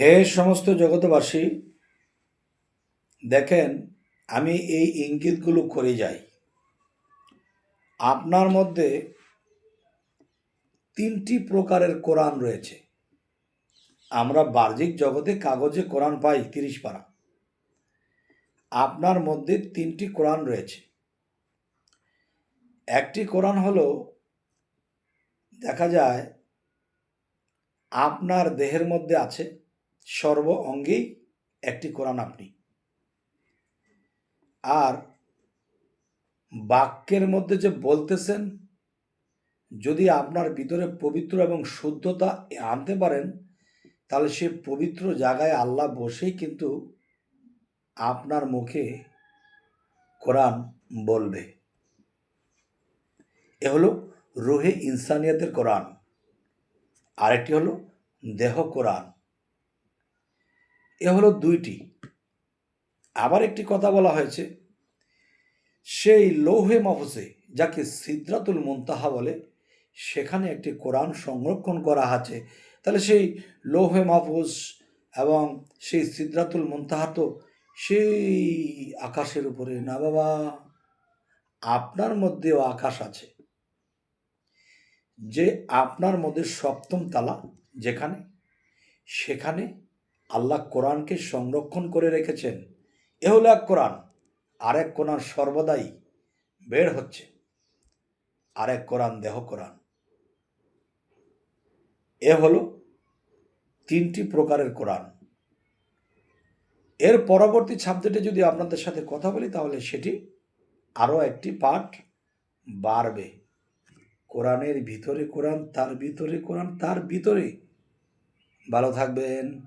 হে সমস্ত জগতবাসী দেখেন, আমি এই ইঙ্গিতগুলো করে যাই। আপনার মধ্যে তিনটি প্রকারের কোরআন রয়েছে। আমরা বাহ্যিক জগতে কাগজে কোরআন পাই তিরিশ পারা। আপনার মধ্যে তিনটি কোরআন রয়েছে। একটি কোরআন হলো, দেখা যায়, আপনার দেহের মধ্যে আছে সর্ব অঙ্গেই একটি কোরআন আপনি। আর বাক্যের মধ্যে যে বলতেছেন, যদি আপনার ভিতরে পবিত্র এবং শুদ্ধতা আনতে পারেন, তাহলে সে পবিত্র জায়গায় আল্লাহ বসেই কিন্তু আপনার মুখে কোরআন বলবে। এ হলো রুহে ইনসানিয়াতের কোরআন। আরেকটি হলো দেহ কোরআন। এ হলো দুইটি। আবার একটি কথা বলা হয়েছে, সেই লৌহে মাহফুজে, যাকে সিদ্রাতুল মুনতাহা বলে, সেখানে একটি কোরআন সংরক্ষণ করা আছে। তাহলে সেই লৌহে মাহফুজ এবং সেই সিদ্রাতুল মুনতাহা তো সেই আকাশের উপরে। না বাবা, আপনার মধ্যেও আকাশ আছে। যে আপনার মধ্যে সপ্তম তালা যেখানে, সেখানে আল্লাহ কোরআনকে সংরক্ষণ করে রেখেছেন। এ হলো এক কোরআন, আরেক কোরআন সর্বদাই বের হচ্ছে, আরেক কোরআন দেহ কোরআন। এ হলো তিনটি প্রকারের কোরআন। এর পরবর্তী ছাব্দটি যদি আপনাদের সাথে কথা বলি, তাহলে সেটি আরও একটি পাঠ বাড়বে। কোরআনের ভিতরে কোরআন, তার ভিতরে কোরআন, তার ভিতরে। ভালো থাকবেন।